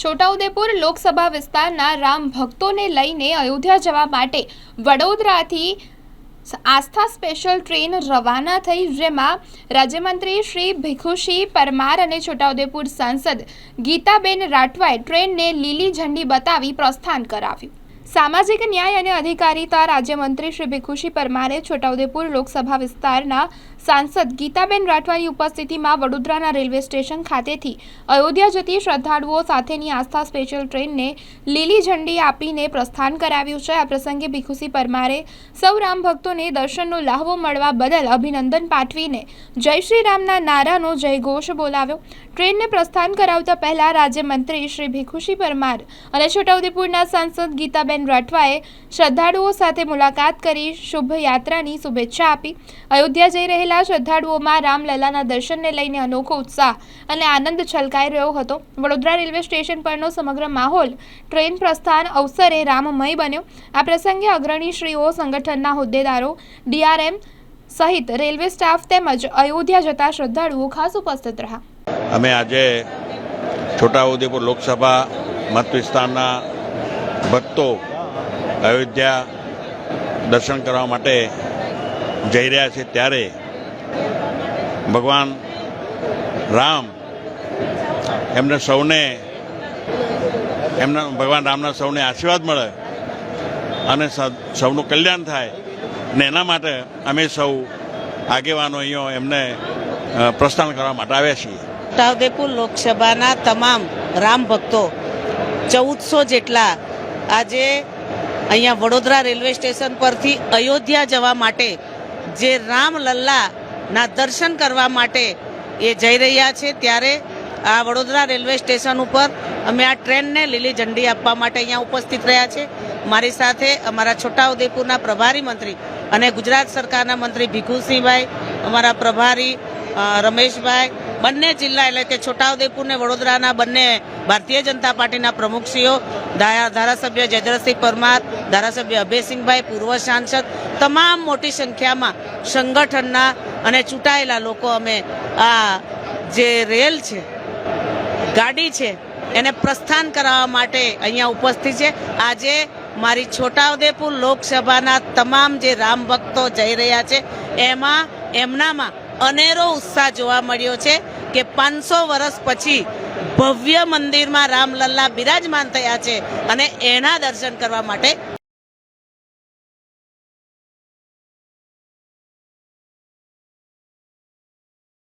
છોટાઉદેપુર લોકસભા વિસ્તારના રામ ભક્તોને લઈને અયોધ્યા જવા માટે વડોદરાથી આસ્થા સ્પેશિયલ ટ્રેન રવાના થઈ, જેમાં રાજ્યમંત્રી શ્રી ભીખુસિંહ પરમાર અને છોટાઉદેપુર સાંસદ ગીતાબેન રાઠવાએ ટ્રેનને લીલી ઝંડી બતાવી પ્રસ્થાન કરાવ્યું. સામાજિક ન્યાય અને અધિકારીતા રાજ્યમંત્રી શ્રી ભીખુસિંહ પરમારે છોટાઉદેપુર લોકસભા વિસ્તારના સાંસદ ગીતાબેન રાઠવાની ઉપસ્થિતિમાં વડોદરાના રેલવે સ્ટેશન ખાતેથી અયોધ્યા જતી શ્રદ્ધાળુઓ સાથેની આસ્થા સ્પેશિયલ ટ્રેનને લીલી ઝંડી આપીને પ્રસ્થાન કરાવ્યું છે. આ પ્રસંગે ભીખુસિંહ પરમારે સૌ રામ ભક્તોને દર્શનનો લાહવો મળવા બદલ અભિનંદન પાઠવીને જય શ્રી રામના નારાનો જયઘોષ બોલાવ્યો. ટ્રેનને પ્રસ્થાન કરાવતા પહેલા રાજ્યમંત્રી શ્રી ભીખુસિંહ પરમાર અને છોટાઉદેપુરના સાંસદ ગીતાબેન રાઠવાએ શ્રદ્ધાળુઓ સાથે મુલાકાત કરી શુભ યાત્રાની શુભેચ્છા આપી. અયોધ્યા જઈ રહેલા શ્રદ્ધાળુઓમાં રામલલાના દર્શનને લઈને અનોખો ઉત્સાહ અને આનંદ છલકાઈ રહ્યો હતો. વડોદરા રેલવે સ્ટેશન પરનો સમગ્ર માહોલ ટ્રેન પ્રસ્થાન અવસરે રામમય બન્યો. આ પ્રસંગે અગ્રણીશ્રીઓ સંગઠનના હોદ્દેદારો, ડીઆરએમ સહિત રેલવે સ્ટાફ તેમજ અયોધ્યા જતા શ્રદ્ધાળુઓ ખાસ ઉપસ્થિત રહ્યા. અમે આજે છોટાઉદેપુર લોકસભા મત વિસ્તારના ભક્તો અયોધ્યા દર્શન કરવા માટે જઈ રહ્યા છે ત્યારે ભગવાન રામ એમને સૌને એમના ભગવાન રામના સૌને આશીર્વાદ મળે અને સૌનું કલ્યાણ થાય ને એના માટે અમે સૌ આગેવાનો અહીંયા એમને પ્રસ્થાન કરવા માટે આવ્યા છીએ. છોટાઉદેપુર લોકસભાના તમામ રામ ભક્તો ચૌદસો જેટલા આજે અહીંયા વડોદરા રેલવે સ્ટેશન પરથી અયોધ્યા જવા માટે જે રામલલ્લાના દર્શન કરવા માટે એ જઈ રહ્યા છે, ત્યારે આ વડોદરા રેલવે સ્ટેશન ઉપર અમે આ ટ્રેનને લીલી ઝંડી આપવા માટે અહીંયા ઉપસ્થિત રહ્યા છે. મારી સાથે અમારા છોટાઉદેપુરના પ્રભારી મંત્રી અને ગુજરાત સરકારના મંત્રી ભીખુસિંહભાઈ, અમારા પ્રભારી રમેશભાઈ બંને જિલ્લા એટલે કે છોટાઉદેપુર ને વડોદરાના બંને ભારતીય જનતા પાર્ટીના પ્રમુખશ્રીઓ ધારાસભ્ય જયદ્રસિંહ પરમાર, ધારાસભ્ય અભયસિંહભાઈ, પૂર્વ સાંસદ, તમામ મોટી સંખ્યામાં સંગઠનના અને ચૂંટાયેલા લોકો અમે આ જે રેલ છે, ગાડી છે, એને પ્રસ્થાન કરાવવા માટે અહીંયા ઉપસ્થિત છે. આજે મારી છોટાઉદેપુર લોકસભાના તમામ જે રામ ભક્તો જઈ રહ્યા છે, એમાં, એમનામાં અનેરો ઉત્સાહ જોવા મળ્યો છે કે પાંચસો વર્ષ પછી ભવ્ય મંદિરમાં રામલલ્લા બિરાજમાન થયા છે અને એના દર્શન કરવા માટે